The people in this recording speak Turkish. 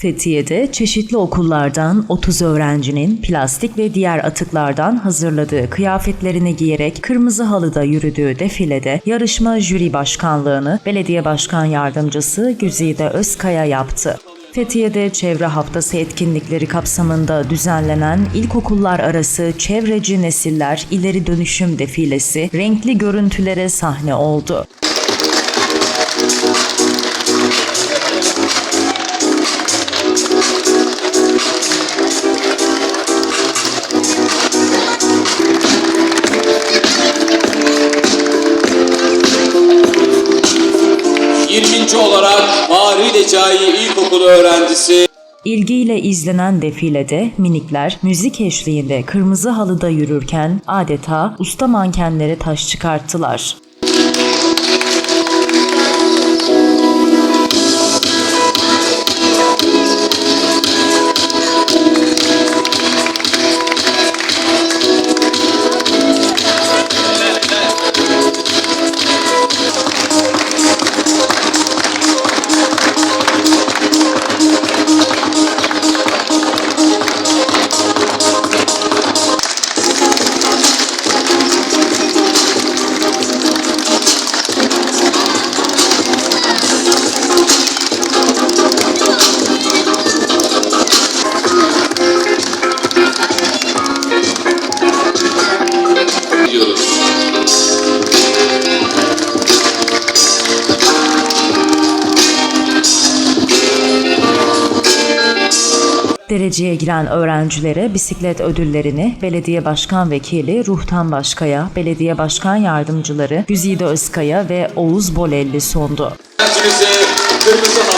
Fethiye'de çeşitli okullardan 30 öğrencinin plastik ve diğer atıklardan hazırladığı kıyafetlerini giyerek kırmızı halıda yürüdüğü defilede yarışma jüri başkanlığını belediye başkan yardımcısı Güzide Özkaya yaptı. Fethiye'de Çevre Haftası etkinlikleri kapsamında düzenlenen ilkokullar arası Çevreci Nesiller İleri Dönüşüm Defilesi renkli görüntülere sahne oldu. ...20. olarak Mahri Recai İlkokulu öğrencisi İlgiyle izlenen defilede minikler müzik eşliğinde kırmızı halıda yürürken adeta usta mankenlere taş çıkarttılar. Dereceye giren öğrencilere bisiklet ödüllerini belediye başkan vekili Ruhtan Başkaya, belediye başkan yardımcıları Güzide Özkaya ve Oğuz Bolelli sundu. Kırmızı